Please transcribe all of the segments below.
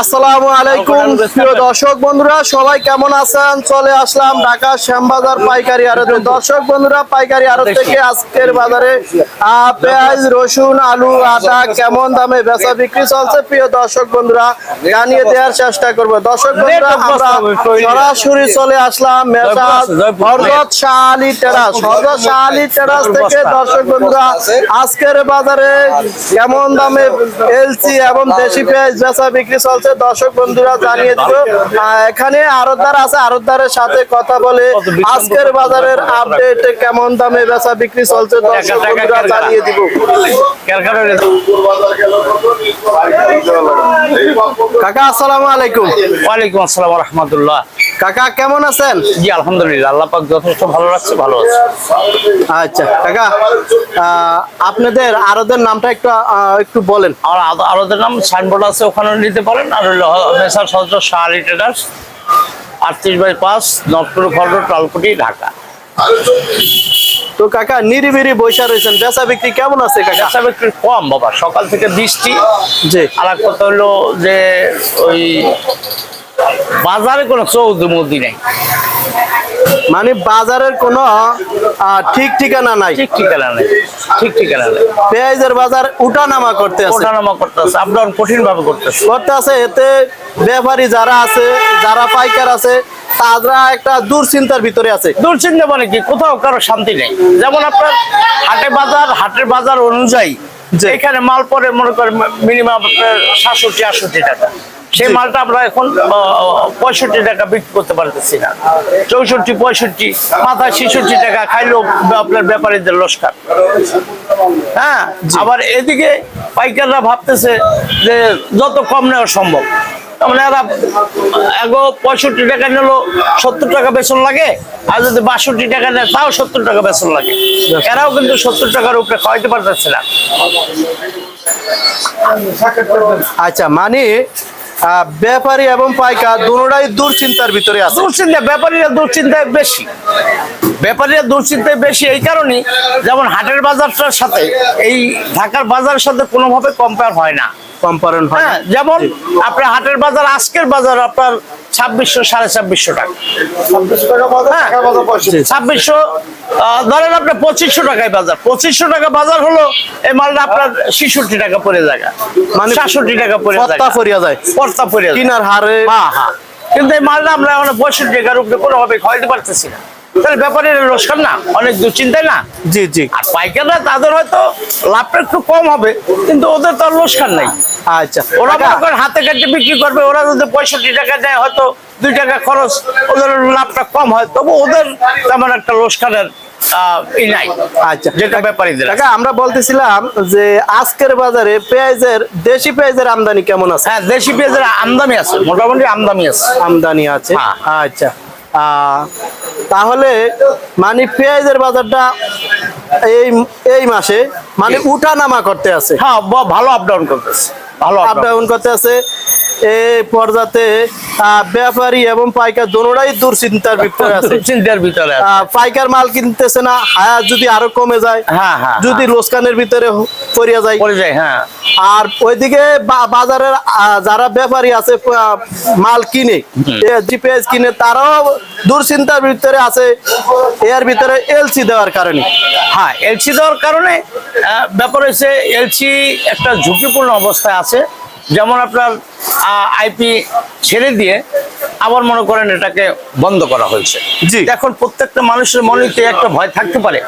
আসসালামু আলাইকুম প্রিয় দর্শক বন্ধুরা সবাই কেমন আছেন? চলে আসলাম ঢাকা শ্যামবাজার পাইকারি আড়তে। দর্শক বন্ধুরা পাইকারি আড়ত থেকে আজকের বাজারে পেঁয়াজ রসুন আলু আদা কেমন দামে বেচা বিক্রি চলছে? প্রিয় দর্শক বন্ধুরা জানিয়ে দেওয়ার চেষ্টা করব। দর্শক বন্ধুরা আমরা সরাসরি চলে আসলাম মেসাজ হরজত শাহ আলী টেরাস। হরজত শাহ আলী টেরাস থেকে দর্শক বন্ধুরা আজকের বাজারে কেমন দামে এলসি এবং দেশি পেঁয়াজ বেচা বিক্রি চলছে? দর্শক বন্ধুরা জানিয়ে দিব এখানে আরতদার আছে। আরতদারের সাথে কথা বলে আজকের বাজারের আপডেট কেমন দামে বেচা বিক্রি চলছে দর্শক বন্ধুরা জানিয়ে দিব। কাকা আসসালামু আলাইকুম। ওয়ালাইকুম আসসালাম রহমতুল্লাহ। কাকা কেমন আছেন? জি আলহামদুলিল্লাহ আল্লাহ পাক যথেষ্ট ভালো রাখছে ভালো আছে। আচ্ছা কাকা আহ, আপনাদের আরদের নামটা একটু একটু বলেন। আর আরদের নাম সাইনবোর্ড আছে ওখানে নিতে পারেন। আর হলো মেসার সদর শাহ ট্রেডার্স আটত্রিশ বাই পাঁচ নবপুর খন্ড টালকুটি ঢাকা। তো কাকা নিরিবিরি বৈশা রয়েছেন। বেচা বিক্রি কেমন আছে কাকা? বেচা বিক্রি কম বাবা সকাল থেকে বৃষ্টি। যে আর একটা কথা হলো যে ওই বাজারে কোনো চৌধুরী চৌধুমতি নেই। মানে বাজারের কোনো ঠিক ঠিকানা নাই। ঠিক ঠিকানা নেই ঠিক ঠিকানা নেই। পেঁয়াজের বাজার উঠানামা করতে আছে। ওঠানামা করতেছে আপ ডাউন কঠিন ভাবে করতেছে করতে আছে এতে ব্যাপারী যারা আছে যারা পাইকার আছে তারা একটা দুশ্চিন্তার ভিতরে আছে। দুশ্চিন্তা মানে কি? কোথাও কারও শান্তি নেই। যেমন আপনার হাটে বাজার হাটের বাজার অনুযায়ী জি। এখানে মাল পরে মনে করেন মিনিমাম আপনার সাতষট্টি আটষট্টি টাকা। সেই মালটা আমরা এখন পঁয়ষট্টি টাকা বিক্রি করতে পারতেছি না। চৌষট্টি পঁয়ষট্টি মাথা ছেষট্টি টাকা খাইলেও আপনার ব্যাপারীদের লস্কার হ্যাঁ আবার এদিকে পাইকাররা ভাবতেছে যে যত কম নেওয়া সম্ভব। মানে এরা এগো পঁয়ষট্টি টাকা নিলো সত্তর টাকা বেতন লাগে আর যদি বাষট্টি টাকা নেয় তাও সত্তর টাকা বেতন লাগে। এরাও কিন্তু সত্তর টাকার উপরে খাওয়াইতে পারতেছে না। আচ্ছা মানে ব্যাপারী এবং পাইকার দুটাই দুশ্চিন্তার ভিতরে আছে। দুশ্চিন্তা, ব্যাপারীরা দুশ্চিন্তায় বেশি। ব্যাপারীরা দুশ্চিন্তায় বেশি এই কারণেই যেমন হাটের বাজারটার সাথে, এই ঢাকার বাজারের সাথে কোনোভাবে কম্পেয়ার হয় না। হয় হ্যাঁ যেমন আপনার হাটের বাজার আজকের বাজার আপনার ছাব্বিশশো সাড়ে ছাব্বিশশো টাকা। হ্যাঁ ছাব্বিশশো আহ, ধরেন আপনার পঁচিশশো টাকায় বাজার। পঁচিশশো টাকা বাজার হলো এই মালটা আপনার ছেষট্টি টাকা পড়ে জায়গা। মানে সাতষট্টি টাকা পড়ে পত্তা ফরিয়া যায়। পর্তা কিনার হারে হ্যাঁ হ্যাঁ। কিন্তু এই মালটা আমরা এখন পঁয়ষট্টি টাকার উপরে কোনোভাবে খাওয়াইতে পারতেছি না। তাহলে ব্যাপারে লোকসান না? অনেক দুশ্চিন্তায় না? জি জি। আর পাইকাররা তাদের হয়তো লাভটা একটু কম হবে কিন্তু ওদের তো আর লোকসান নাই। আচ্ছা। ওরা কাকা, মনে করেন হাতে কাটে বিক্রি করবে ওরা যদি পঁয়ষট্টি টাকা দেয় হয়তো দুই টাকা খরচ ওদের লাভটা কম হয় তবু ওদের তেমন একটা নাই। আচ্ছা। যেটা ব্যাপারীদের আছে। আমরা বলতেছিলাম যে আজকের বাজারে পেঁয়াজের দেশি পেঁয়াজের আমদানি কেমন আছে? হ্যাঁ দেশি পেঁয়াজের আমদানি আছে মোটামুটি আমদানি আছে। আমদানি আছে। হ্যাঁ। আচ্ছা। আহ, তাহলে মানে পেঁয়াজের বাজারটা এই এই মাসে মানে উঠা নামা করতে আছে। হ্যাঁ ভালো আপ ডাউন করতেছে। ভালো আপ ডাউন করতে আছে। এই পর্যাতে ব্যাপারী এবং পাইকার দোনোটাই দুশ্চিন্তার ভিতরে আছে। চিন্তার ভিতরে আছে। পাইকার মাল কিনতেছে না হায়া যদি আরও কমে যায় হ্যাঁ হ্যাঁ যদি লোসকানের ভিতরে পড়িয়া যায়। পড়ে যায় হ্যাঁ। আর ওইদিকে বাজারের যারা ব্যাপারী আছে মাল কিনে জিপিএস কিনে তারাও দুশ্চিন্তার ভিতরে আছে। এর ভিতরে এলসি দেওয়ার কারণে। হ্যাঁ এলসি দেওয়ার কারণে ব্যাপার হচ্ছে এলসি একটা ঝুঁকিপূর্ণ অবস্থায় আছে। যেমন আপনার আইপি ছেড়ে দিয়ে আবার মনে করেন এটাকে বন্ধ করা হয়েছে। এখন প্রত্যেকটা মানুষের মনেতে একটা ভয় থাকতে পারে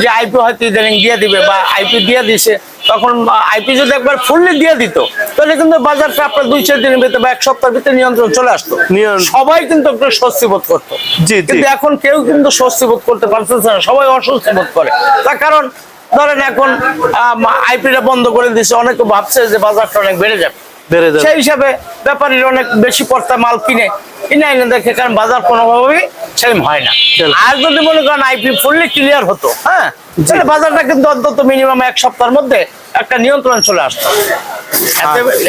যে আইপি হয়তো ইদানিং দিয়ে দিবে বা আইপি দিয়ে দিছে। তখন আইপি যদি একবার ফুললি দিয়ে দিত তাহলে কিন্তু বাজারটা আপনার দুই চার দিনের ভিতরে বা এক সপ্তাহের ভিতরে নিয়ন্ত্রণ চলে আসতো। সবাই কিন্তু একটু স্বস্তি বোধ করতো। কিন্তু এখন কেউ কিন্তু স্বস্তি বোধ করতে পারতেছে না সবাই অস্বস্তি বোধ করে। তার কারণ ধরেন এখন আইপিটা বন্ধ করে দিছে অনেকে ভাবছে যে বাজারটা অনেক বেড়ে যাবে। সেই হিসাবে ব্যাপারীর অনেক বেশি পর্তা মাল কিনে কিনে এনে দেখে কারণ বাজার কোনোভাবেই সেম হয় না। আর যদি মনে করেন আইপি ফুললি ক্লিয়ার হতো হ্যাঁ তাহলে বাজারটা কিন্তু অন্তত মিনিমাম এক সপ্তাহের মধ্যে একটা নিয়ন্ত্রণ চলে আসতো।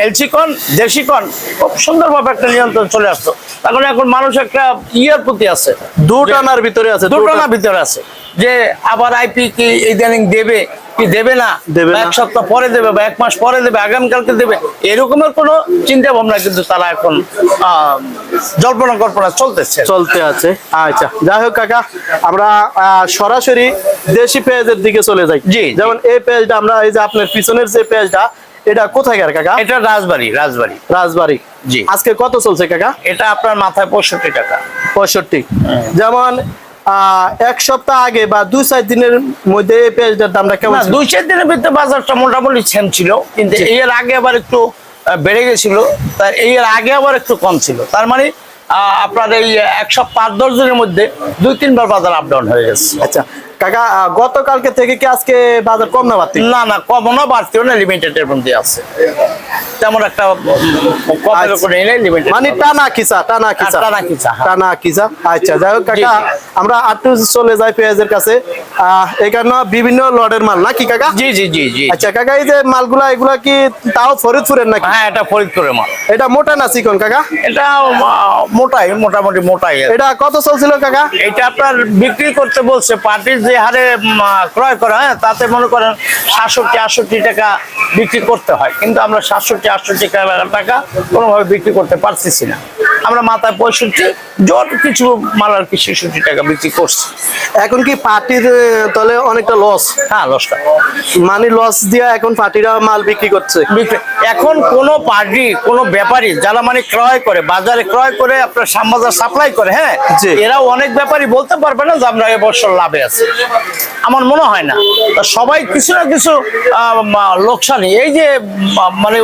এলসি কন দেশি কন খুব সুন্দরভাবে একটা নিয়ন্ত্রণ চলে আসতো। এখন এখন মানুষ একটা ইয়ের প্রতি আছে। দুটানার ভিতরে আছে দুটো দুটানা না ভিতরে আছে। যে আবার আইপি কি ইদানিং দেবে কি দেবে না? দেবে এক সপ্তাহ পরে দেবে বা এক মাস পরে দেবে আগামীকালকে দেবে এরকমের কোনো চিন্তা ভাবনা কিন্তু তারা এখন জল্পনা কল্পনা চলতেছে। চলতে আছে। আচ্ছা যাই হোক কাকা আমরা সরাসরি দেশি পেঁয়াজের দিকে চলে যাই। জি। যেমন এই পেঁয়াজটা আমরা এই যে আপনার পিছনের যে পেঁয়াজটা এটা কোথায় কাকা? এটা রাজবাড়ি রাজবাড়ি। রাজবাড়ি। জি। আজকে কত চলছে কাকা? এটা আপনার মাথায় পঁয়ষট্টি টাকা। পঁয়ষট্টি। যেমন এক সপ্তাহ আগে বা দুই চার দিনের মধ্যে এই পেঁয়াজটার দামটা কেমন দুই চার দিনের ভিতরে বাজারটা মোটামুটি সেম ছিল কিন্তু এর আগে আবার একটু বেড়ে গেছিল তার এর আগে আবার একটু কম ছিল। তার মানে আপনার এই একশো পাঁচ দশ দিনের মধ্যে দুই তিনবার বাজার আপ ডাউন হয়ে গেছে। আচ্ছা কাকা গতকালকে থেকে কি আজকে বাজার কম না বাড়তি? না না কমও না বাড়তিও না লিমিটেড এর মধ্যে আছে। তেমন একটা কমের আচ্ছা। নেই লিমিটেড মানে টানা খিচা টানা খিচা। টানা খিচা, হ্যাঁ। টানা খিচা। আচ্ছা যাই হোক কাকা। আমরা আটটু চলে যাই পেঁয়াজের কাছে। এখানে বিভিন্ন লটের মাল নাকি কাকা? জি জি জি জি। আচ্ছা কাকা এই যে মালগুলা এগুলা কি তাও ফরিদপুরের নাকি? হ্যাঁ এটা ফরিদপুরের মাল। এটা মোটা না চিকন কাকা? এটা মোটাই মোটামুটি মোটাই। এটা কত চলছিল কাকা? এটা আপনার বিক্রি করতে বলছে পার্টির যে হারে ক্রয় করা হয় তাতে মনে করেন সাতষট্টি আটষট্টি টাকা বিক্রি করতে হয়। কিন্তু আমরা সাতষট্টি আটষট্টি টাকা কোনোভাবে বিক্রি করতে পারতেছি না। আমরা মাথায় পঁয়ষট্টি জোর কিছু মাল আর কি ছেষট্টি টাকা বিক্রি করছি। এখন কি পার্টির তলে অনেকটা লস হ্যাঁ লসটা মানে লস দিয়া এখন পার্টিরা মাল বিক্রি করছে? এখন কোন পার্টি কোন ব্যাপারী যারা মানে ক্রয় করে বাজারে ক্রয় করে আপনার শ্যামবাজার সাপ্লাই করে হ্যাঁ? জি। এরাও অনেক ব্যাপারী বলতে পারবে না যে আমরা এবছর লাভে আছি। আমার মনে হয় না। তা সবাই কিছু না কিছু লোকসানই। এই যে মানে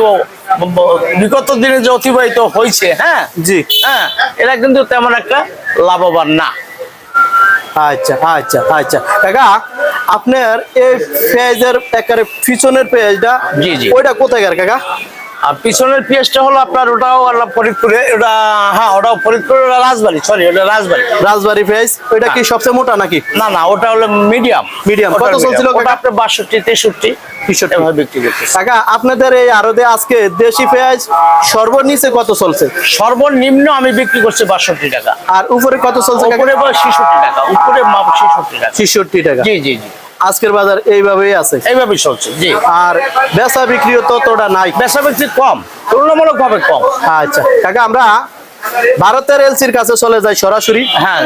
বিগত দিনে যে অতিবাহিত হয়েছে হ্যাঁ? জি। হ্যাঁ এরা কিন্তু তেমন একটা লাভবান না। আচ্ছা আচ্ছা আচ্ছা। কাকা আপনার এই পেঁয়াজের একেবারে পিছনের পেঁয়াজটা জি, জি। ওইটা কোথায় কাকা? আর পিছনের পেঁয়াজটা হলো আপনার ওটাও ফরিদপুরে ওটা হ্যাঁ ওটাও ফরিদপুরে ওটা রাজবাড়ি সরি ওটা রাজবাড়ি। রাজবাড়ি পেঁয়াজ ওইটা কি সবচেয়ে মোটা নাকি? না না ওটা হলো মিডিয়াম মিডিয়াম কত চলছিল ওটা আপনার বাষট্টি তেষট্টি 63 এভাবে বিক্রি করতেছে। কাকা আপনাদের এই আরদে আজকে দেশি পেঁয়াজ সর্বনিচে কত চলছে? সর্বনিম্ন আমি বিক্রি করছি বাষট্টি টাকা। আর উপরে কত চলছে উপরে ছেষট্টি টাকা উপরে ছেষট্টি টাকা। ছেষট্টি টাকা। জি জি জি। আজকের বাজার এইভাবেই আছে। এইভাবেই চলছে জি। আর বেচা বিক্রিও ততটা নাই। বেচা বিক্রি কম তুলনামূলক ভাবে কম। আচ্ছা কাকা আমরা ভারতের এলসির কাছে চলে যাই সরাসরি। হ্যাঁ।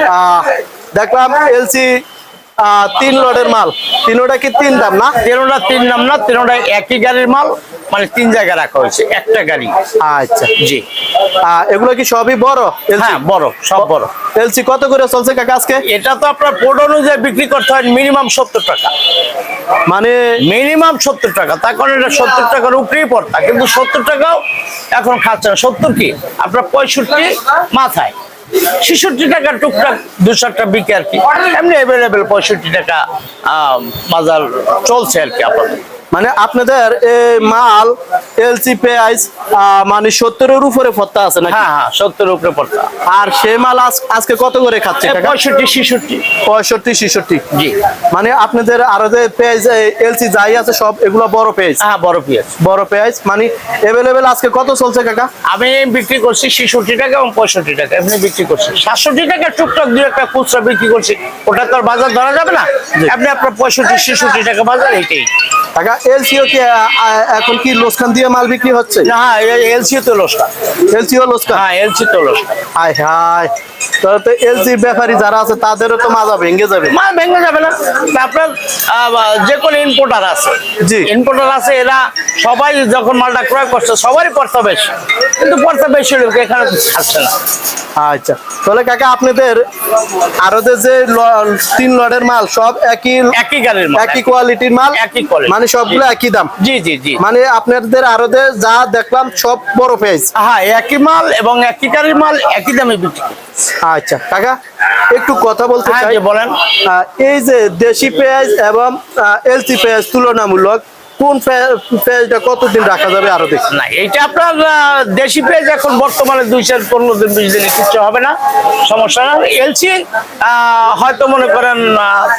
দেখলাম এলসি তিন লটের মাল। তিনোটা কি তিন দাম না? তেরোটা তিন নাম না তেরোটা একই গাড়ির মাল মানে তিন জায়গায় রাখা হয়েছে একটা গাড়ি। আচ্ছা। জি। এগুলো কি সবই বড়? হ্যাঁ বড় সব বড়। এলসি কত করে চলছে কাকা আজকে? এটা তো আপনার অনুযায়ী বিক্রি করতে হয় মিনিমাম সত্তর টাকা। মানে মিনিমাম সত্তর টাকা তার কারণ এটা সত্তর টাকার উপরেই পড়তা কিন্তু সত্তর টাকাও এখন খাচ্ছে না। সত্তর কি? আপনার পঁয়ষট্টি মাথায়। ছেষট্টি টাকার টুকটাক দু চারটা বিকে আর কি। এমনি অ্যাভেলেবেল পঁয়ষট্টি টাকা আহ, বাজার চলছে আর কি আপাতত। মানে আপনাদের এই মাল এলসি পেঁয়াজ মানে সত্তরের উপরে ফত্তা আছে না হ্যাঁ হ্যাঁ সত্তর উপরে পড়তা। আর সেই মাল আজকে কত করে খাচ্ছে পঁয়ষট্টি ছেষট্টি। পঁয়ষট্টি ছেষট্টি? জি। মানে আপনাদের আরও যে পেঁয়াজ এলসি যাই আছে সব এগুলো বড় পেঁয়াজ? হ্যাঁ বড় পেঁয়াজ। বড় পেঁয়াজ? মানে এভেলেবেল আজকে কত চলছে কাকা? আমি বিক্রি করছি ছেষট্টি টাকা এবং পঁয়ষট্টি টাকা এমনি বিক্রি করছি। সাতষট্টি টাকা টুকটাক দু একটা খুচরা বিক্রি করছি। ওটা তো আর বাজার ধরা যাবে না? আপনি আপনার পঁয়ষট্টি ছেষট্টি টাকা বাজার এইটাই কাকা এলসিও কি এখন কি লোসকান দিয়ে মাল বিক্রি হচ্ছে? না হ্যাঁ এলসি তো লোসকা। এলসিও লোসকান হ্যাঁ এলসি তো লোসকা। হায় হায়। তাহলে তো এলসি ব্যাপারী যারা আছে তাদেরও তো মাজা ভেঙে যাবে। মাল ভেঙে যাবে না। আপনার যে কোনো ইম্পোর্টার আছে। জি। ইম্পোর্টার আছে এরা সবাই যখন মালটা ক্রয় করছে সবারই বেশি। কিন্তু বেশি লোক এখানে ছাড়ছে না। আচ্ছা। তাহলে কাকা আপনাদের আরও যে তিন লটের মাল সব একই একই গাড়ির মাল একই কোয়ালিটির মাল? একই। মানে সবগুলো একই দাম? জি জি জি। মানে আপনাদের আরও যা দেখলাম সব বড় পেঁয়াজ। হ্যাঁ একই মাল এবং একই গাড়ির মাল একই দামে বিক্রি আচ্ছা কাকা একটু কথা বলতে হ্যাঁ চাই। বলেন। এই যে দেশি পেঁয়াজ এবং এলসি পেঁয়াজ তুলনামূলক কোন পেঁয়াজটা কতদিন রাখা যাবে আরও দেখি। না এটা আপনার দেশি পেঁয়াজ এখন বর্তমানে দুই চার পনেরো দিন বিশ দিনে কিচ্ছু হবে না সমস্যা না। এলসি হয়তো মনে করেন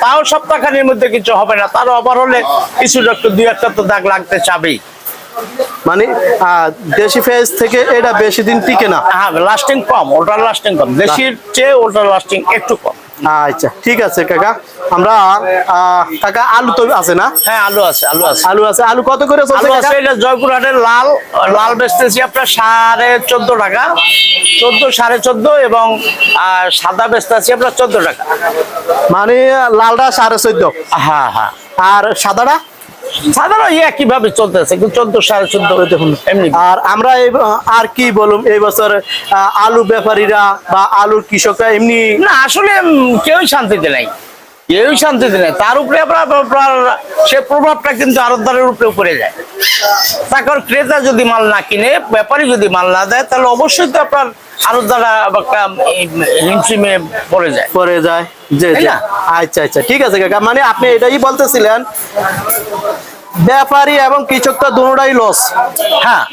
তাও সপ্তাহখানির মধ্যে কিছু হবে না তারও আবার হলে কিছু একটু দুই একটা তো দাগ লাগতে চাবেই। মানে দেশি পেঁয়াজ থেকে এটা বেশি দিন টিকে না? হ্যাঁ লাস্টিং কম ওটার লাস্টিং কম। দেশির চেয়ে ওটার লাস্টিং একটু কম। আচ্ছা ঠিক আছে কাকা। আমরা কাকা আলু তো আছে না? হ্যাঁ আলু আছে আলু আছে। আলু আছে। আলু কত করে চলছে আলু আছে এটা জয়পুরহাটের লাল লাল বেচতেছি আপনার সাড়ে চোদ্দ টাকা। চোদ্দ সাড়ে চোদ্দ এবং সাদা বেচতেছি আপনার চোদ্দ টাকা। মানে লালটা সাড়ে চোদ্দ। হ্যাঁ হ্যাঁ। আর সাদাটা? সাধারণ একই ভাবে চলতেছে? কিন্তু চোদ্দ সাড়ে চোদ্দ। দেখুন এমনি। আর আমরা আর কি বলুম এই বছর আলু ব্যাপারীরা বা আলুর কৃষকরা এমনি না আসলে কেউই শান্তিতে নাই। কেউই শান্তিতে নেই। তার উপরে আপনার আপনার সে প্রভাবটা কিন্তু আরতদারের উপরে পড়ে যায়। তারপর ক্রেতা যদি মাল না কিনে ব্যাপারী যদি মাল না দেয় তাহলে অবশ্যই তো আপনার আরতদারা একটা হিমশিমে পড়ে যায়। পরে যায়। যে। আচ্ছা আচ্ছা। ঠিক আছে কাকা। মানে আপনি এটাই বলতেছিলেন ব্যাপারী এবং কৃষকটা দুটাই লস হ্যাঁ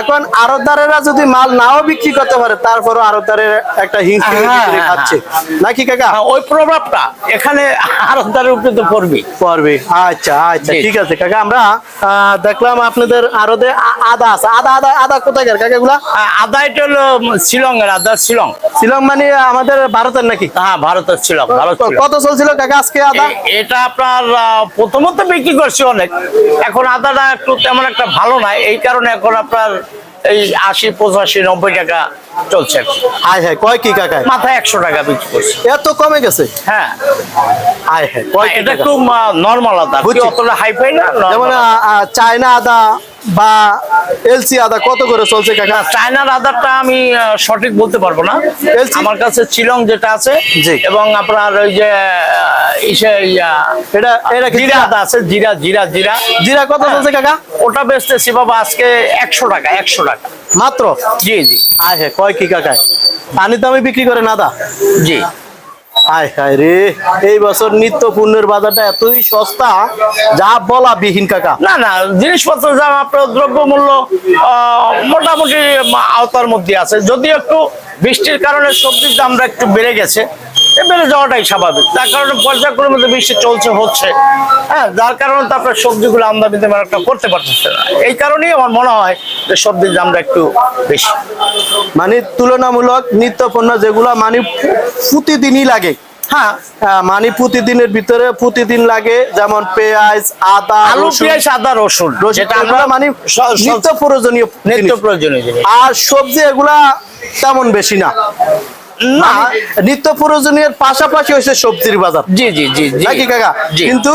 এখন আরতদারেরা যদি মাল নাও বিক্রি করতে পারে তারপরও আরতদারের একটা হিংসা হ্যাঁ, হ্যাঁ, খাচ্ছে। নাকি কাকা? হ্যাঁ, ওই প্রভাবটা এখানে আরতদারের উপরে তো পড়বে। পড়বে। আচ্ছা আচ্ছা ঠিক আছে কাকা আমরা দেখলাম আপনাদের আরও আদা আছে। আদা আদা আদা কোথায় কাকা এগুলা? আ- আদা এটা হলো শিলং এর আদা শিলং। শিলং মানে আমাদের ভারতের নাকি? হ্যাঁ ভারতের শিলং ভারত কত চলছিল কাকা আজকে আদা? এটা আপনার প্রথমত বিক্রি করছি অনেক। এখন আদাটা একটু তেমন একটা ভালো না এই কারণে এখন আপনার এই আশি পঁচাশি নব্বই টাকা চলছে হায় হায় কয় কি কাকা মাথায় একশো টাকা বিক্রি করছে। এত কমে গেছে? হ্যাঁ। হায় হ্যাঁ এটা একটু নর্মাল আদা। অতটা হাই ফাই না যেমন চায়না আদা বা এলসি আদা কত করে চলছে কাকা? চায়নার আদারটা আমি সঠিক বলতে পারব না? আমার কাছে চিলং যেটা আছে। এবং আপনার ওই যে এটা এটা জিরা আদা আছে জিরা জিরা জিরা। জিরা কত চলছে কাকা? ওটা বেচতেছি বাবা আজকে একশো টাকা একশো টাকা। মাত্র? জি জি। আয় হ্যাঁ কয় কি কাকা পানি দামে বিক্রি করেন আদা জি। আয় হায় রে, এই বছর নিত্য পণ্যের বাজারটা এতই সস্তা, যা বলা বিহীন কাকা। না না জিনিসপত্রের দাম আপনার দ্রব্যমূল্য মোটামুটি আওতার মধ্যে আছে। যদিও একটু বৃষ্টির কারণে সবজির দামটা একটু বেড়ে গেছে বেড়ে যাওয়াটাই স্বাভাবিক। তার কারণে পর্যায়ক্রমে মধ্যে বৃষ্টি চলছে হচ্ছে। হ্যাঁ যার কারণে তো আপনার সবজিগুলো আমদানি তেমন একটা করতে পারতেছে না। এই কারণেই আমার মনে হয় যে সবজির দামটা একটু বেশি। মানে তুলনামূলক নিত্য পণ্য যেগুলা মানে প্রতিদিনই লাগে। হ্যাঁ। আহ, মানে প্রতিদিনের ভিতরে প্রতিদিন লাগে যেমন পেঁয়াজ আদা আলু পেঁয়াজ আদা রসুন রসুন যেটা আমরা মানে নিত্য প্রয়োজনীয় নিত্য প্রয়োজনীয় আর সবজি এগুলা তেমন বেশি না। না নিত্য প্রয়োজনীয় পাশাপাশি হয়েছে সবজির বাজার। জি জি জি নাকি কাকা? কিন্তু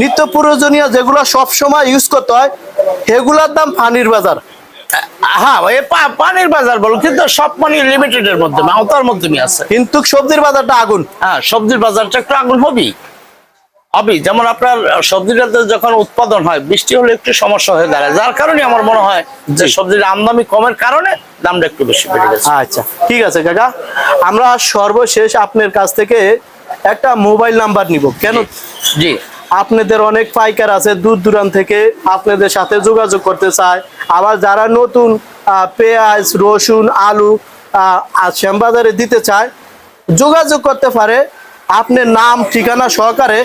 নিত্য প্রয়োজনীয় যেগুলো সবসময় ইউজ করতে হয় সেগুলোর দাম পানির বাজার। হ্যাঁ পানির বাজার বলো কিন্তু সব মানে লিমিটেড এর মধ্যে আওতার মধ্যে আছে। কিন্তু সবজির বাজারটা আগুন। হ্যাঁ সবজির বাজারটা একটু আগুন হবেই। হবেই যেমন আপনার সবজিটা যখন উৎপাদন হয় বৃষ্টি হলে একটু সমস্যা হয়ে দাঁড়ায়। যার কারণে আমার মনে হয় যে সবজির আমদানি কমের কারণে দামটা একটু বেশি বেড়ে গেছে। আচ্ছা ঠিক আছে কাকা। আমরা সর্বশেষ আপনার কাছ থেকে একটা মোবাইল নাম্বার নিব। কেন? জি। আপনাদের অনেক পাইকার আছে দূর দূরান্ত থেকে আপনাদের সাথে যোগাযোগ করতে চায়। আবার যারা নতুন পেঁয়াজ রসুন আলু শ্যামবাজারে দিতে চায় যোগাযোগ করতে পারে। আপনার নাম ঠিকানা সহকারে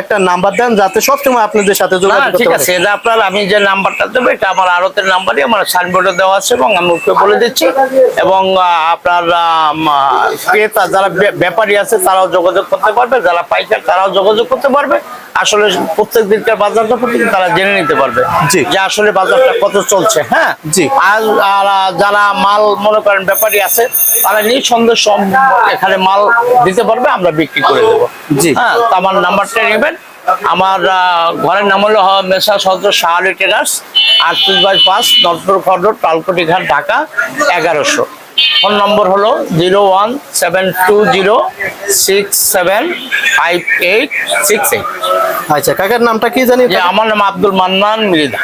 একটা নাম্বার দেন যাতে সবসময় আপনাদের সাথে যোগাযোগ ঠিক আছে এটা আপনার আমি যে নাম্বারটা দেবো এটা আমার আড়তের নাম্বারই আমার সাইনবোর্ডে দেওয়া আছে এবং আমি ওকে বলে দিচ্ছি। এবং আপনার ক্রেতা যারা ব্যাপারী আছে তারাও যোগাযোগ করতে পারবে যারা পাইকার তারাও যোগাযোগ করতে পারবে। আসলে প্রত্যেক দিনকার বাজারটা প্রতি তারা জেনে নিতে পারবে জি। যে আসলে বাজারটা কত চলছে হ্যাঁ জি। আর যারা মাল মনে করেন ব্যাপারী আছে তারা নিঃসন্দেহ সব এখানে মাল দিতে পারবে আমরা বিক্রি করে দেবো জি। হ্যাঁ তো আমার নাম্বারটা নেবেন আমার ঘরের নাম হলো মেসা সদ্র শাহালি টেরাস আটত্রিশ বাই পাঁচ নটপুর খন্ড টালকুটি ঘাট ঢাকা এগারোশো ফোন নম্বর হলো zero one seven two zero six seven five eight six eight. আচ্ছা কাকার নামটা কি জানি? আমার নাম আব্দুল মান্নান মৃদা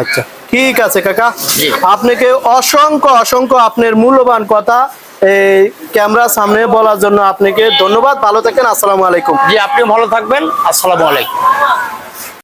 আচ্ছা ঠিক আছে কাকা। আপনাকে অসংখ্য অসংখ্য আপনার মূল্যবান কথা এই ক্যামেরার সামনে বলার জন্য আপনাকে ধন্যবাদ। ভালো থাকেন আসসালামু আলাইকুম। জি আপনি ভালো থাকবেন। আসসালামু আলাইকুম।